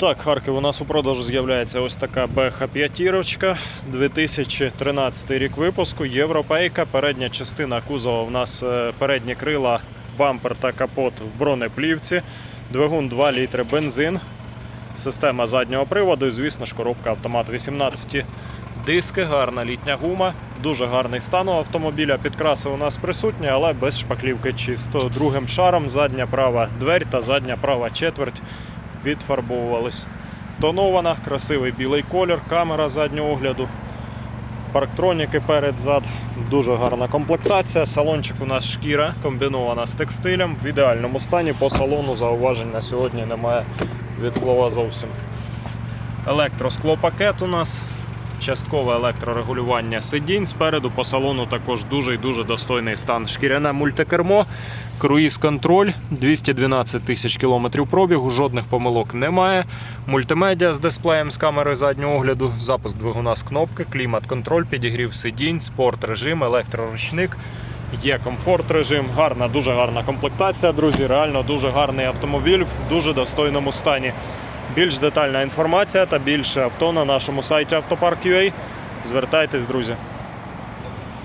Так, Харків у нас у продажу з'являється ось така бх 5 2013 рік випуску, європейка. Передня частина кузова. У нас е, передні крила, бампер та капот в бронеплівці, двигун 2 літри бензин, система заднього приводу. І, звісно ж, коробка автомат 18 диски, гарна літня гума, дуже гарний стан у автомобіля. Підкраси у нас присутні, але без шпаклівки чисто. Другим шаром задня права дверь та задня права четверть відфарбовувались. Тонована, красивий білий колір, камера заднього огляду, парктроніки перед-зад, дуже гарна комплектація. Салончик у нас шкіра комбінована з текстилем. В ідеальному стані по салону зауважень на сьогодні немає від слова зовсім. Електросклопакет у нас. Часткове електрорегулювання сидінь спереду по салону також дуже і дуже достойний стан. Шкіряне мультикермо, круїз-контроль, 212 тисяч кілометрів пробігу, жодних помилок немає. Мультимедіа з дисплеєм з камери заднього огляду, запуск двигуна з кнопки, клімат-контроль, підігрів сидінь, спорт режим, електроручник. Є комфорт режим, гарна, дуже гарна комплектація, друзі. Реально дуже гарний автомобіль в дуже достойному стані. Більш детальна інформація та більше авто на нашому сайті автопарк.ua. Звертайтесь, друзі.